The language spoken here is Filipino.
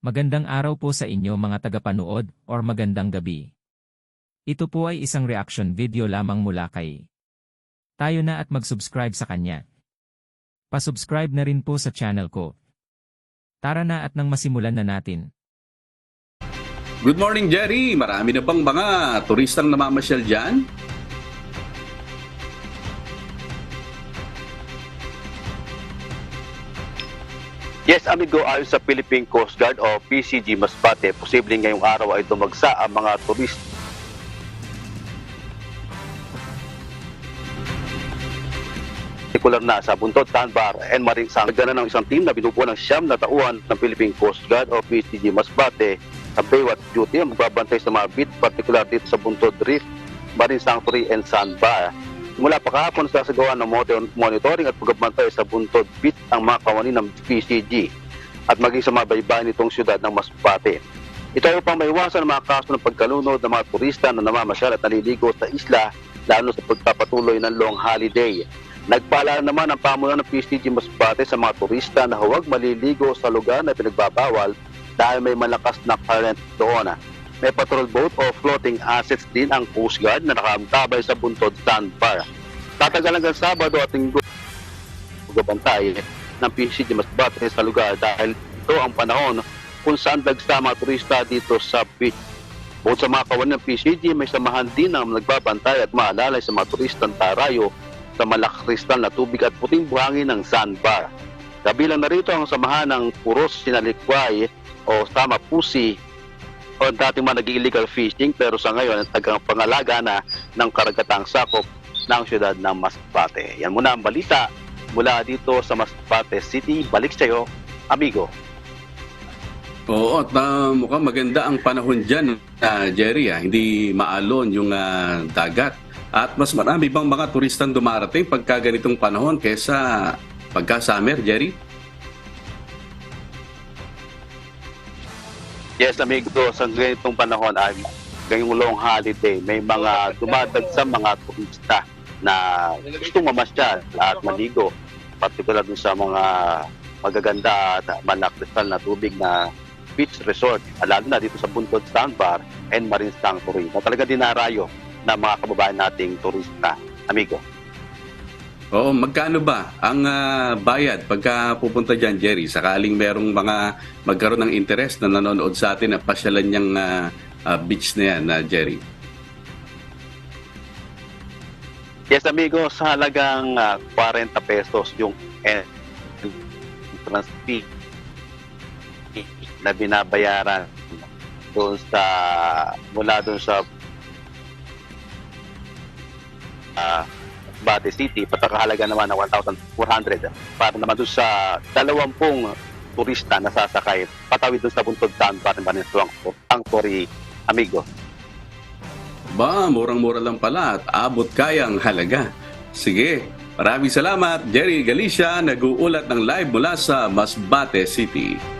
Magandang araw po sa inyo mga tagapanood or magandang gabi. Ito po ay isang reaction video lamang mula kay. Tayo na at mag-subscribe sa kanya. Pasubscribe na rin po sa channel ko. Tara na at nang masimulan na natin. Good morning, Jerry. Marami na bang mga turistang namamasyal dyan? Yes, amigo, ayon sa Philippine Coast Guard o PCG Masbate, posibleng ngayong araw ay dumagsa ang mga turist partikular na sa Buntot, Tanbar, and Marinsang. Nagdana ng isang team na binubuo ng siyam na tauhan ng Philippine Coast Guard o PCG Masbate sa Baywatch Duty ang magbabantay sa mga beat particular dito sa Buntot Reef, Marinsang 3 and Sandbar. Mula pa kahapon sa sagawa ng monitoring at pagbabantay sa Buntod Beach ang mga kawani ng PCG at maging sa mga baybayin nitong syudad ng Masbate. Ito ay upang maiwasan ang mga kaso ng pagkalunod ng mga turista na namamasyal at naliligo sa isla lalo sa pagpapatuloy ng long holiday. Nagpaalala naman ang pamunuan ng PCG Masbate sa mga turista na huwag maliligo sa lugar na pinagbabawal dahil may malakas na current doon. May patrol boat o floating assets din ang Coast Guard na nakatabay sa buntod sandbar. Tatagal hanggang Sabado at Linggo pagbabantay ng PCG Masbate sa lugar dahil ito ang panahon kung saan dagsa turista dito sa beach. Bukod sa mga kawan ng PCG, may samahan din ang nagbabantay at maalalay sa mga turistang tarayo sa malakristal na tubig at puting buhangin ng sandbar. Kabilang na rito ang samahan ng Puros Sinalikway o Tama Pusi o dating mga nag-illegal fishing pero sa ngayon tagang pangalaga na ng karagatang sakop ng siyudad ng Masbate. Yan muna ang balita mula dito sa Masbate City. Balik sa iyo, amigo. Oo, at ah, mukhang maganda ang panahon dyan, ah, Jerry. ah. Hindi maalon yung ah, dagat. At mas marami bang mga turistang dumarating pagka ganitong panahon kesa pagka summer, Jerry? Yes, amigo, sa ganitong panahon ay ngayong long holiday, may mga dumadag sa mga turista na gustong mamasyal at maligo. Partikular dun sa mga magaganda at malakristal na tubig na beach resort, lalo na dito sa Buntod Sandbar and Marine Sanctuary na talaga dinarayo ng mga kababayan nating turista. Amigo. Oo, magkano ba ang ah, bayad pagka pupunta dyan, Jerry? Sakaling merong mga magkaroon ng interest na nanonood sa atin at pasyalan niyang ah, ah, beach na yan, ah, Jerry. Yes, amigo, sa halagang ah, 40 pesos yung entrance fee na binabayaran doon sa mula doon sa uh, Bate City patakahalaga naman ng 1,400 para naman doon sa dalawampung turista na sasakay patawid doon sa Buntod Town para naman ang Tori amigo. Ba, murang-mura lang pala at abot kayang halaga. Sige, maraming salamat. Jerry Galicia, nag-uulat ng live mula sa Masbate City.